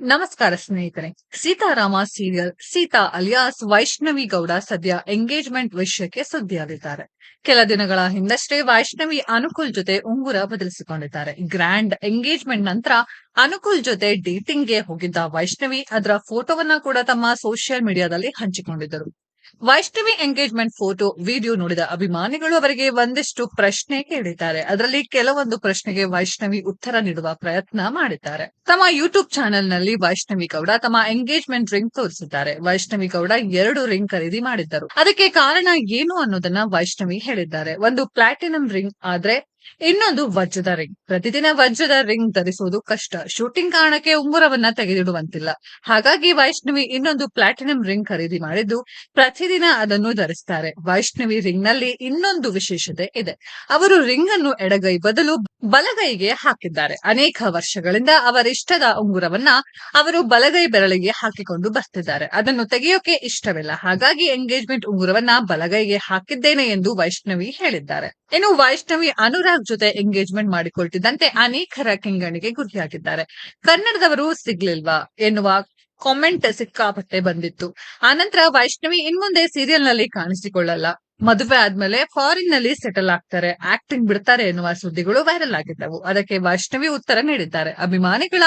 ನಮಸ್ಕಾರ ಸ್ನೇಹಿತರೆ. Seetharama serial Seetha alias, Vaishnavi Gowda ಸದ್ಯ ಎಂಗೇಜ್ಮೆಂಟ್ ವಿಷಯಕ್ಕೆ ಸುದ್ದಿಯಾಗಿದ್ದಾರೆ. ಕೆಲ ದಿನಗಳ ಹಿಂದಷ್ಟೇ ವೈಷ್ಣವಿ ಅನುಕೂಲ್ ಜೊತೆ ಉಂಗುರ ಬದಲಿಸಿಕೊಂಡಿದ್ದಾರೆ. ಗ್ರ್ಯಾಂಡ್ ಎಂಗೇಜ್ಮೆಂಟ್ ನಂತರ ಅನುಕೂಲ್ ಜೊತೆ ಡೇಟಿಂಗ್ಗೆ ಹೋಗಿದ್ದ ವೈಷ್ಣವಿ ಅದರ ಫೋಟೋವನ್ನ ಕೂಡ ತಮ್ಮ ಸೋಷಿಯಲ್ ಮೀಡಿಯಾದಲ್ಲಿ ಹಂಚಿಕೊಂಡಿದ್ದರು. ವೈಷ್ಣವಿ ಎಂಗೇಜ್ಮೆಂಟ್ ಫೋಟೋ, ವಿಡಿಯೋ ನೋಡಿದ ಅಭಿಮಾನಿಗಳು ಅವರಿಗೆ ಒಂದಿಷ್ಟು ಪ್ರಶ್ನೆ ಕೇಳಿದ್ದಾರೆ. ಅದರಲ್ಲಿ ಕೆಲವೊಂದು ಪ್ರಶ್ನೆಗೆ ವೈಷ್ಣವಿ ಉತ್ತರ ನೀಡುವ ಪ್ರಯತ್ನ ಮಾಡಿದ್ದಾರೆ. ತಮ್ಮ ಯೂಟ್ಯೂಬ್ ಚಾನೆಲ್ನಲ್ಲಿ ವೈಷ್ಣವಿ ಗೌಡ ತಮ್ಮ ಎಂಗೇಜ್ಮೆಂಟ್ ರಿಂಗ್ ತೋರಿಸಿದ್ದಾರೆ. ವೈಷ್ಣವಿ ಗೌಡ ಎರಡು ರಿಂಗ್ ಖರೀದಿ ಮಾಡಿದ್ದರು. ಅದಕ್ಕೆ ಕಾರಣ ಏನು ಅನ್ನೋದನ್ನ ವೈಷ್ಣವಿ ಹೇಳಿದ್ದಾರೆ. ಒಂದು ಪ್ಲಾಟಿನಂ ರಿಂಗ್ ಆದ್ರೆ ಇನ್ನೊಂದು ವಜ್ರದ ರಿಂಗ್. ಪ್ರತಿದಿನ ವಜ್ರದ ರಿಂಗ್ ಧರಿಸುವುದು ಕಷ್ಟ. ಶೂಟಿಂಗ್ ಕಾರಣಕ್ಕೆ ಉಂಗುರವನ್ನ ತೆಗೆದಿಡುವಂತಿಲ್ಲ. ಹಾಗಾಗಿ ವೈಷ್ಣವಿ ಇನ್ನೊಂದು ಪ್ಲಾಟಿನಂ ರಿಂಗ್ ಖರೀದಿ ಮಾಡಿದ್ದು ಪ್ರತಿದಿನ ಅದನ್ನು ಧರಿಸ್ತಾರೆ. ವೈಷ್ಣವಿ ರಿಂಗ್ನಲ್ಲಿ ಇನ್ನೊಂದು ವಿಶೇಷತೆ ಇದೆ. ಅವರು ರಿಂಗ್ ಅನ್ನು ಎಡಗೈ ಬದಲು ಬಲಗೈಗೆ ಹಾಕಿದ್ದಾರೆ. ಅನೇಕ ವರ್ಷಗಳಿಂದ ಅವರಿಷ್ಟದ ಉಂಗುರವನ್ನ ಅವರು ಬಲಗೈ ಬೆರಳಿಗೆ ಹಾಕಿಕೊಂಡು ಬರ್ತಿದ್ದಾರೆ. ಅದನ್ನು ತೆಗೆಯೋಕೆ ಇಷ್ಟವಿಲ್ಲ. ಹಾಗಾಗಿ ಎಂಗೇಜ್ಮೆಂಟ್ ಉಂಗುರವನ್ನ ಬಲಗೈಗೆ ಹಾಕಿದ್ದೇನೆ ಎಂದು ವೈಷ್ಣವಿ ಹೇಳಿದ್ದಾರೆ. ಇನ್ನು ವೈಷ್ಣವಿ ಅನುರಾಗ್ ಜೊತೆ ಎಂಗೇಜ್ಮೆಂಟ್ ಮಾಡಿಕೊಳ್ತಿದ್ದಂತೆ ಅನೇಕರ ಕೆಂಗಣಿಗೆ ಗುರಿಯಾಗಿದ್ದಾರೆ ಕನ್ನಡದವರು ಸಿಗ್ಲಿಲ್ವಾ ಎನ್ನುವ ಕಾಮೆಂಟ್ ಸಿಕ್ಕಾಪಟ್ಟೆ ಬಂದಿತ್ತು. ಆನಂತರ ವೈಷ್ಣವಿ ಇನ್ಮುಂದೆ ಸೀರಿಯಲ್ನಲ್ಲಿ ಕಾಣಿಸಿಕೊಳ್ಳಲ್ಲ. ಮದುವೆ ಆದ್ಮೇಲೆ ಫಾರಿನ್ನಲ್ಲಿ ಸೆಟಲ್ ಆಗ್ತಾರೆ. ಆಕ್ಟಿಂಗ್ ಬಿಡ್ತಾರೆ ಎನ್ನುವ ಸುದ್ದಿಗಳು ವೈರಲ್ ಆಗಿದ್ದವು. ಅದಕ್ಕೆ ವೈಷ್ಣವಿ ಉತ್ತರ ನೀಡಿದ್ದಾರೆ. ಅಭಿಮಾನಿಗಳ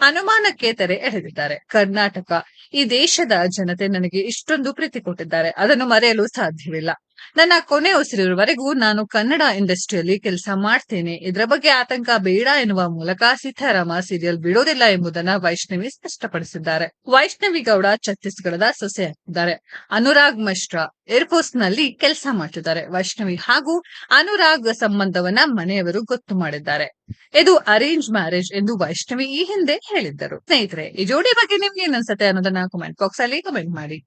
ಅನುಮಾನಕ್ಕೆ ತೆರೆ ಎಳೆದಿದ್ದಾರೆ. ಕರ್ನಾಟಕ, ಈ ದೇಶದ ಜನತೆ ನನಗೆ ಇಷ್ಟೊಂದು ಪ್ರೀತಿ ಕೊಟ್ಟಿದ್ದಾರೆ. ಅದನ್ನು ಮರೆಯಲು ಸಾಧ್ಯವಿಲ್ಲ. ನನ್ನ ಕೊನೆ ಉಸಿರಿರುವವರೆಗೂ ನಾನು ಕನ್ನಡ ಇಂಡಸ್ಟ್ರಿಯಲ್ಲಿ ಕೆಲಸ ಮಾಡ್ತೇನೆ. ಇದರ ಬಗ್ಗೆ ಆತಂಕ ಬೇಡ ಎನ್ನುವ ಮೂಲಕ ಸೀತಾರಾಮ ಸೀರಿಯಲ್ ಬಿಡೋದಿಲ್ಲ ಎಂಬುದನ್ನ ವೈಷ್ಣವಿ ಸ್ಪಷ್ಟಪಡಿಸಿದ್ದಾರೆ. ವೈಷ್ಣವಿ ಗೌಡ ಛತ್ತೀಸ್ಗಢದ ಸೊಸೆಯಾಗಿದ್ದಾರೆ. ಅನುರಾಗ್ ಮಿಶ್ರಾ ಏರ್ಫೋರ್ಸ್ನಲ್ಲಿ ಕೆಲಸ ಮಾಡ್ತಿದ್ದಾರೆ. ವೈಷ್ಣವಿ ಹಾಗೂ ಅನುರಾಗ್ ಸಂಬಂಧವನ್ನ ಮನೆಯವರು ಗೊತ್ತು ಮಾಡಿದ್ದಾರೆ. ಇದು ಅರೇಂಜ್ ಮ್ಯಾರೇಜ್ ಎಂದು ವೈಷ್ಣವಿ ಈ ಹಿಂದೆ ಹೇಳಿದ್ದರು. ಸ್ನೇಹಿತರೆ, ಈ ಜೋಡಿ ಬಗ್ಗೆ ನಿಮ್ಗೆ ಏನನ್ಸುತ್ತೆ ಅನ್ನೋದನ್ನ ಕಮೆಂಟ್ ಬಾಕ್ಸ್ ಅಲ್ಲಿ ಕಮೆಂಟ್ ಮಾಡಿ.